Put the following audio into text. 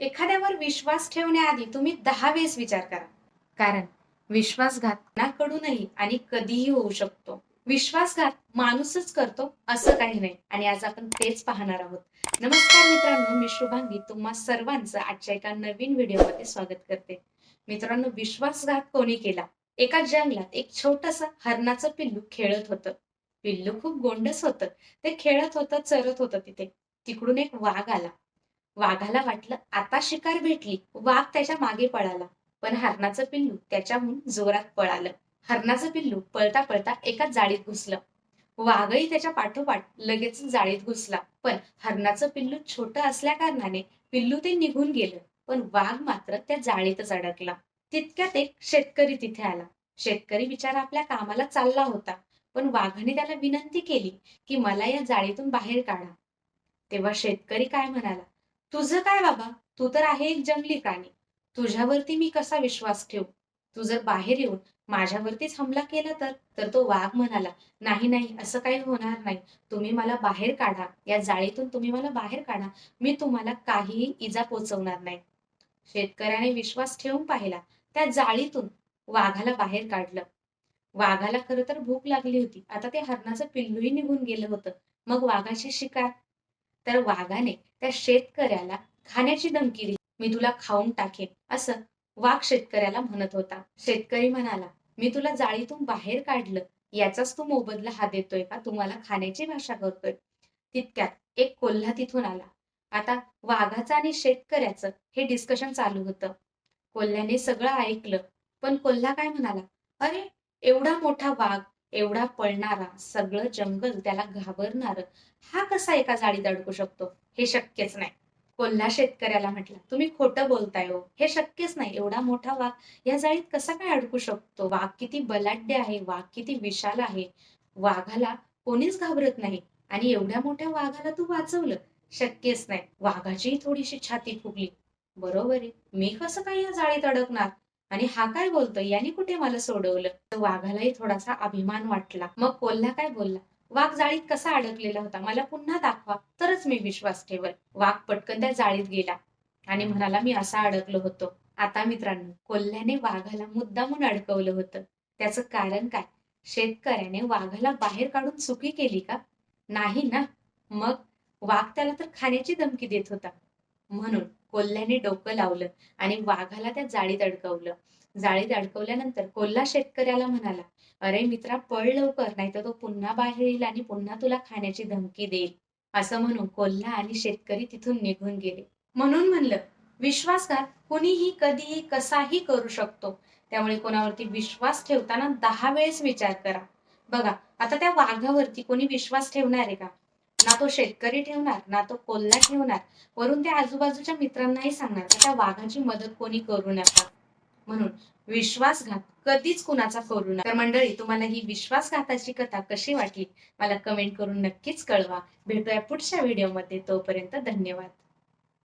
एखाद्यावर विश्वास ठेवण्याआधी तुम्ही दहा वेळेस विचार करा. कारण विश्वासघात कोणाकडूनही आणि कधीही होऊ शकतो. विश्वासघात माणूसच करतो असं काही नाही. आणि आज आपण तेच पाहणार आहोत. नमस्कार मित्रांनो मी शुभांगी. तुम्हा सर्वांचं आजच्या एका नवीन व्हिडिओमध्ये स्वागत करते. मित्रांनो विश्वासघात कोणी केला? एका जंगलात एक छोटस हरणाचं पिल्लू खेळत होतं. पिल्लू खूप गोंडस होतं. ते खेळत होतं चरत होतं तिथे. तिकडून एक वाघ आला. वाघाला वाटलं आता शिकार भेटली. वाघ त्याच्यामागे पळाला. पण हरणाचं पिल्लू त्याच्याहून जोरात पळालं. हरणाचं पिल्लू पळता पळता एका जाळीत घुसलं. वाघही त्याच्या पाठोपाठ लगेच जाळीत घुसला. पण हरणाचं पिल्लू छोटं असल्या कारणाने पिल्लू ते निघून गेलं. पण वाघ मात्र त्या जाळीतच अडकला. तितक्यात एक शेतकरी तिथे आला. शेतकरी बिचारा आपल्या कामाला चालला होता. पण वाघाने त्याला विनंती केली की मला या जाळीतून बाहेर काढा. तेव्हा शेतकरी काय म्हणाला? तुझं काय बाबा? तू तर आहे एक जंगली प्राणी. तुझ्यावरती मी कसा विश्वास ठेवू? तू जर बाहेर येऊन माझ्यावरतीच हमला केला तर तर तो वाघ म्हणाला नाही नाही असं काही होणार नाही. तुम्ही मला बाहेर काढा. या जाळीतून तुम्ही मला बाहेर काढा. मी तुम्हाला काहीही इजा पोचवणार नाही. शेतकऱ्याने विश्वास ठेवून पाहिला. त्या जाळीतून वाघाला बाहेर काढलं. वाघाला खरं तर भूक लागली होती. आता ते हरणाचं पिल्लूही निघून गेलं होतं. मग वाघाची शिकार तर वाघाने त्या शेतकऱ्याला खाण्याची धमकी दिली. मी तुला खाऊन टाकेन असं वाघ शेतकऱ्याला म्हणत होता. शेतकरी म्हणाला मी तुला जाळीतून बाहेर काढलं. याचाच तू मोबदला हा देतोय का? तुम्हाला खाण्याची भाषा करतोय. तितक्यात एक कोल्हा तिथून आला. आता वाघाचं आणि शेतकऱ्याचं हे डिस्कशन चालू होतं. कोल्ह्याने सगळं ऐकलं. पण कोल्हा काय म्हणाला अरे एवढा मोठा वाघ एवढा पळणारा सगळं जंगल त्याला घाबरणार हा कसा एका जाळीत अडकू शकतो? हे शक्यच नाही. कोल्हा शेतकऱ्याला म्हटला तुम्ही खोटं बोलताय हो. हे शक्यच नाही. एवढा मोठा वाघ या जाळीत कसा काय अडकू शकतो? वाघ किती बलाढ्य आहे वाघ किती विशाल आहे. वाघाला कोणीच घाबरत नाही. आणि एवढ्या मोठ्या वाघाला तू वाचवलं. शक्यच नाही. वाघाचीही थोडीशी छाती फुगली. बरोबर आहे. मी कसं काय या जाळीत अडकणार? आणि हा काय बोलतोय? याने कुठे मला सोडवलं? तर वाघालाही थोडासा अभिमान वाटला. मग कोल्हा काय बोलला? वाघ जाळीत कसा अडकलेला होता? मला पुन्हा दाखवा. तरच मी विश्वास ठेवल. वाघ पटकन त्या जाळीत गेला आणि म्हणाला मी असा अडकलो होतो. आता मित्रांनो कोल्ह्याने वाघाला मुद्दामून अडकवलं होतं. त्याचं कारण काय? शेतकऱ्याने वाघाला बाहेर काढून चुकी केली का? नाही ना? मग? वाघ त्याला तर खाण्याची धमकी देत होता. म्हणून कोल्ह्याने डोकं लावलं आणि वाघाला त्या जाळीत अडकवलं. जाळीत अडकवल्यानंतर कोल्हा शेतकऱ्याला म्हणाला अरे मित्रा पळ लवकर नाही तर तो पुन्हा बाहेर येईल आणि पुन्हा तुला खाण्याची धमकी देईल. असं म्हणून कोल्हा आणि शेतकरी तिथून निघून गेले. म्हणून म्हणलं विश्वासघात कुणीही कधीही कसाही करू शकतो. त्यामुळे कोणावरती विश्वास ठेवताना दहा वेळेस विचार करा. बघा आता त्या वाघावरती कोणी विश्वास ठेवणार आहे का? ना तो शेतकरी ठेवणार ना तो कोल्हा ठेवणार वरून त्या आजूबाजूच्या मित्रांनाही सांगणार त्या वाघाची मदत कोणी करू नका. म्हणून विश्वासघात कधीच कुणाचा करू नका. तर मंडळी तुम्हाला ही विश्वासघाताची कथा कशी वाटली? मला कमेंट करून नक्कीच कळवा. भेटूया पुढच्या व्हिडिओमध्ये तोपर्यंत धन्यवाद.